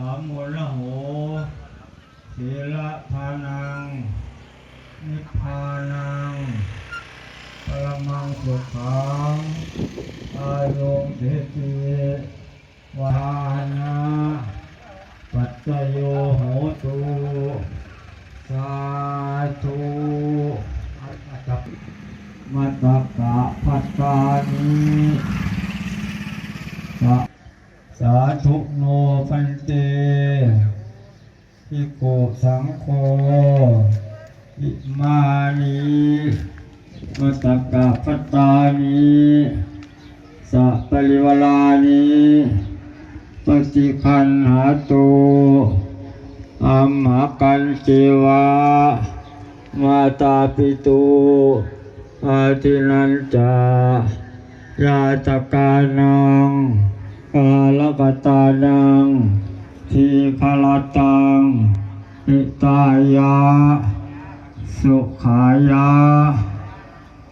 สามมูลโหศีลทานัง นิพพานังปรมังสุขังอายุเสติวานะปัจจโยโหตุสาธุมัตตกะปัตตานิสา สาธุโนพันเตพิโกสังโฆอิมานิมัตตกะปัตตานิสัปริวลานิปฏิคันหาตุอัมหากันเจวะมาตาปิตุอาทินันจายาตกานัง กาลกตานัง ทีคลตังอิตายาสุขายา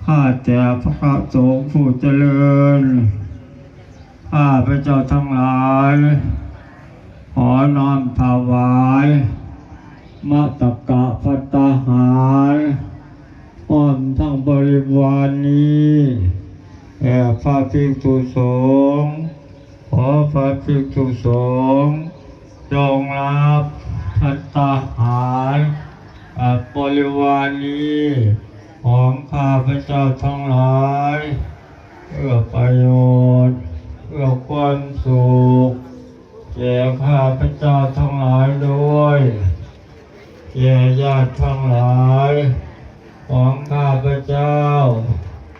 ข้าแต่พระสงฆ์ผู้เจริญ ข้าพระเจ้าทั้งหลาย ขอน้อมถวายมาตกะพัตตาหารอ้อมทั้งบริวารนี้แด่พระภิกษุสงฆ์ ขอพระภิกษุสงฆ์จงรับพัตตาหารบริวารนี้ของข้าพระเจ้าทั้งหลายเพื่อประโยชน์เพื่อความสุขแก่ข้าพระเจ้าทั้งหลายด้วยแก่ญาติทั้งหลาย ของข้าพระเจ้า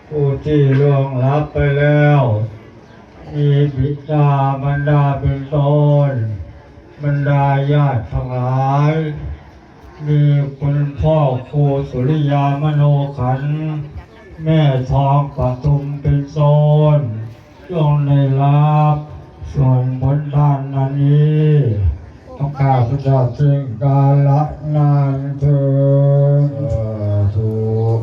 ผู้ที่ล่วงลับไปแล้ว มีบิดาบรรดาเป็นต้นบรรดาญาติทั้งหลาย มีคุณพ่อครูสุริยามโนขัน แม่ทองปทุมเป็นโซนจงในรับส่วนผลทานนันนี้ต้องข้าพระเจ้าจึงกาละนานเถิดถูก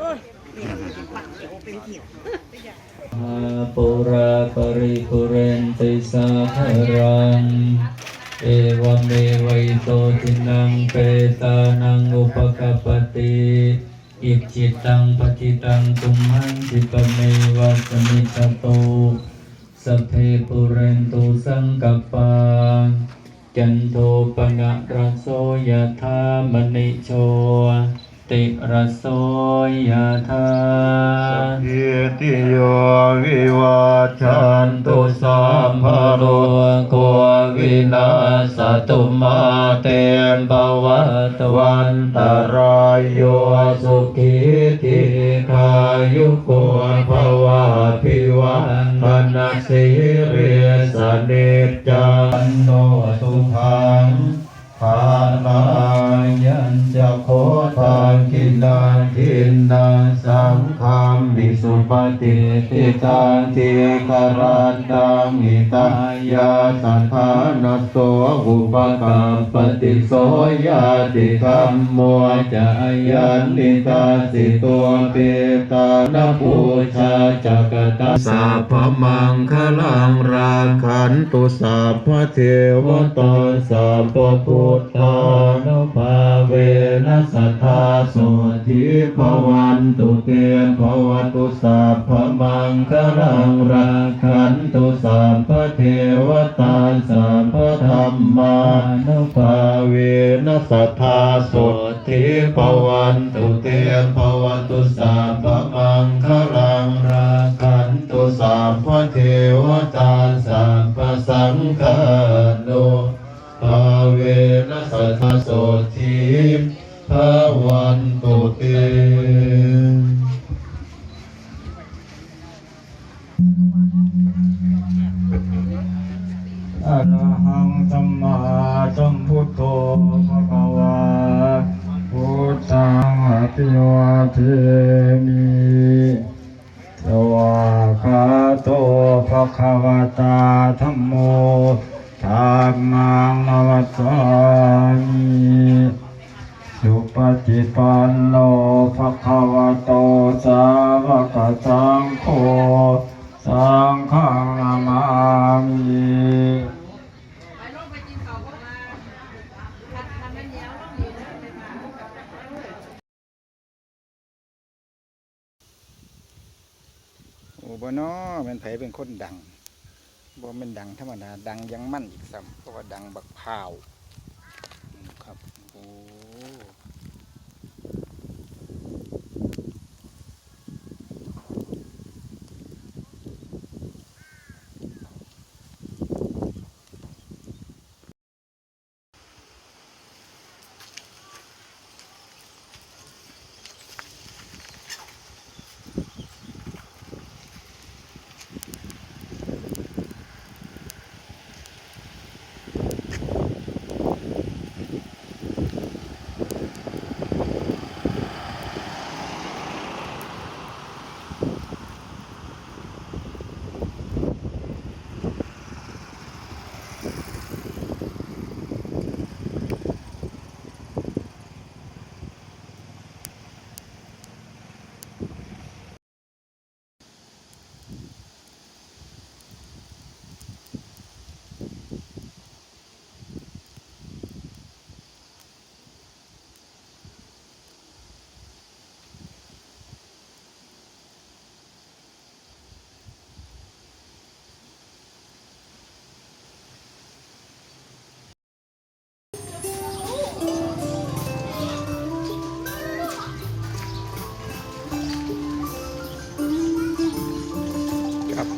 อา ปุราปริปุเรนติสาครัง เอวเมวัยโตทินังเปตานังอุปกปปติอิจิตังปฏิตังตุมหังจิปเมวัสมิจโตสัพเพปุเรนตุสังกปปาจันโทปนะระโสยธามณิโช ติระโสยธาอิติโยวิวัชชันตุสัมภโรโกวินาสตุมาเตมภวัตวันตรายโยสุขีทีขายุโกภวะพิวันพนาสิเรสเนจันโนสุขังทานา ยัญจะโคทานกินาทินนาสังฆามิสุปฏิทิตังทีคารันตังอิตายาสัทธานัสโสอุปกรรมปฏิโสยาติธรรมโมจะยันนิตาสิตัวเปตานปูชาจักตาสัพพมังคลังราคันตุสัพพเทวตาสัพพพุทธา ทิภวันตุเตภวตุสัพพมังคลังราคันตุสัพพเทวตาสัพพธรรมานุภาเวนัสทธาโสทิภวันตุเตียนภวตุสัพพมังคลังราคันตุสัพพเทวตาสัพพสังฆานุภาเวนัสทธาโสทิ ภวันตุเตอะระหังสัมมาสัมพุทโธภะคะวาพุทธังอภิวาเทมิสวากาโตภะคะวะตาธัมโมธัมมังนวัสสามิ สุปฏิปันโนภะคะวะโตสาวกสังโฆสังฆังนามามิไปลงไปกินข้าวก็มาทัดทันมันเหนียวต้องมีนะไปมาโอ้บ่นอแมันไผเป็นคนดังบ่แม่นดังธรรมดาดังยังมั่นอีกซ้ำเพราะว่าดังบักพาว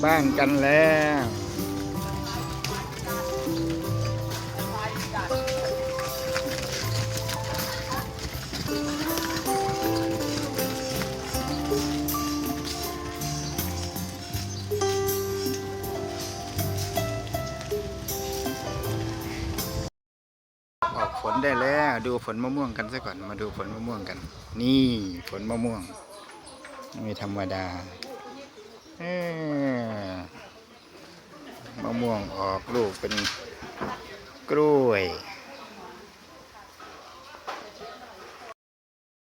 บ้านกันแล้วออกผลได้แล้ว ดูผลมะม่วงกันซะก่อนมาดูผลมะม่วงกัน นี่ผลมะม่วง ไม่ธรรมดา มะม่วงออกลูกเป็นกล้วย